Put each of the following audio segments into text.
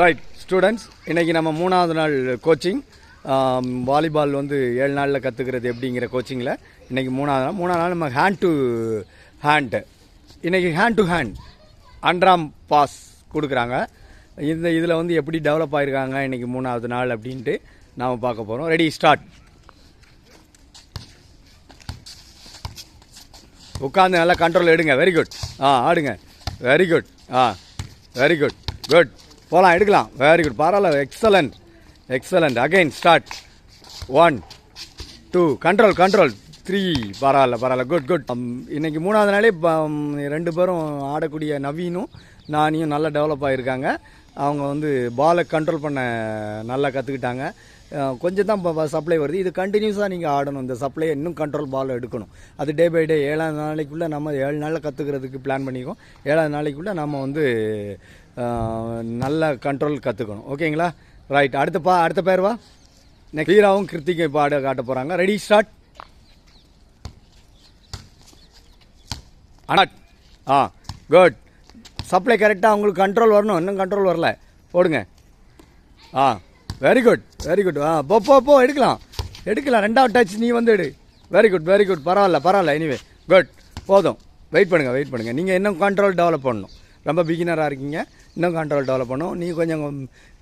Right students இன்றைக்கி நம்ம மூணாவது நாள் கோச்சிங் வாலிபால் வந்து ஏழு நாளில் கற்றுக்கிறது எப்படிங்கிற கோச்சிங்கில் இன்றைக்கி மூணாவது நாள். மூணாவது நாள் நம்ம ஹேண்ட் டு ஹேண்டு இன்றைக்கி ஹேண்ட் டு ஹேண்ட் அண்ட்ராம் பாஸ் கொடுக்குறாங்க. இந்த இதில் வந்து எப்படி டெவலப் ஆகிருக்காங்க இன்னைக்கு மூணாவது நாள் அப்படின்ட்டு நாம் பார்க்க போகிறோம் ரெடி ஸ்டார்ட் உட்காந்து நல்லா கண்ட்ரோல் எடுங்க. வெரி குட் ஆ ஆடுங்க. வெரி குட் ஆ வெரி குட் குட் போகலாம் எடுக்கலாம். வெரி குட் பரவாயில்ல. Excellent excellent again start one two control control three பரவாயில்ல பரவாயில்ல. குட் குட் இன்றைக்கி மூணாவது நாளே ப- ரெண்டு பேரும் ஆடக்கூடிய நவீனும் நானியும் நல்லா டெவலப் ஆகியிருக்காங்க அவங்க வந்து பாலை கண்ட்ரோல் பண்ண நல்லா கற்றுக்கிட்டாங்க கொஞ்சம் தான் இப்போ சப்ளை வருது. இது கண்டினியூஸாக நீங்கள் ஆடணும். இந்த சப்ளை இன்னும் கண்ட்ரோல் பால் எடுக்கணும். அது டே பை டே ஏழாவது நாளைக்குள்ளே நம்ம ஏழு நாளில் கற்றுக்கிறதுக்கு பிளான் பண்ணிக்கோம் ஏழாவது நாளைக்குள்ளே நம்ம வந்து நல்ல கண்ட்ரோல் கற்றுக்கணும் ஓகேங்களா? ரைட் அடுத்த பா அடுத்த பேர் வா? நெக்ஸ்ட் வீராவும் கிருத்திகை பாட காட்ட போகிறாங்க ரெடி ஸ்டார்ட் அனாட் ஆ குட் சப்ளை கரெக்டாக அவங்களுக்கு கண்ட்ரோல் வரணும். இன்னும் கண்ட்ரோல் வரல. போடுங்க. ஆ. வெரி குட் வெரி குட் ஆ போ போ போ எடுக்கலாம். எடுக்கலாம் ரெண்டாவது டச் நீ வந்து எடு. வெரி குட் வெரி குட் பரவாயில்ல பரவாயில்ல எனிவே குட் போதும். வெயிட் பண்ணுங்கள் வெயிட் பண்ணுங்கள் நீங்கள் இன்னும் கண்ட்ரோல் டெவலப் பண்ணணும். ரொம்ப பிகினராக இருக்கீங்க. இன்னும் கண்ட்ரோல் டெவலப் பண்ணணும். நீ கொஞ்சம்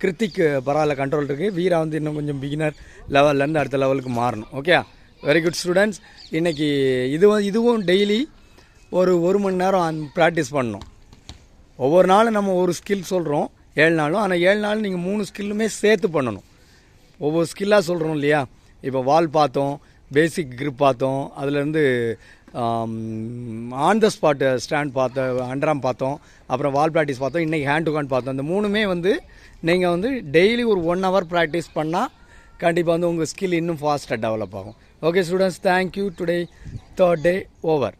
கிருத்திக் பரவாயில்ல கண்ட்ரோல் இருக்குது வீரா வந்து இன்னும் கொஞ்சம் பிகினர் லெவல்லேருந்து அடுத்த லெவலுக்கு மாறணும். ஓகே வெரி குட் ஸ்டூடெண்ட்ஸ் இன்றைக்கி இதுவும் இதுவும் டெய்லி ஒரு ஒரு மணி நேரம் ப்ராக்டிஸ் பண்ணணும். ஒவ்வொரு நாளும் நம்ம ஒரு ஸ்கில் சொல்கிறோம் ஏழு நாளும் ஆனால் ஏழு நாள் நீங்கள் மூணு ஸ்கில்லுமே சேர்த்து பண்ணணும். ஒவ்வொரு ஸ்கில்லாக சொல்கிறோம் இல்லையா? இப்போ வால் பார்த்தோம் பேசிக் க்ரிப் பார்த்தோம் அதுலேருந்து ஆன் த ஸ்பாட் ஸ்டாண்ட் பார்த்தோம் அண்டராம் பார்த்தோம் அப்புறம் வால் ப்ராக்டிஸ் பார்த்தோம் இன்றைக்கி ஹேண்ட் டு ஹேண்ட் பார்த்தோம். இந்த மூணுமே வந்து நீங்கள் வந்து டெய்லி ஒரு ஒன் ஹவர் ப்ராக்டிஸ் பண்ணால் கண்டிப்பாக வந்து உங்கள் ஸ்கில் இன்னும் ஃபாஸ்ட்டாக டெவலப் ஆகும். Okay students thank you today third day over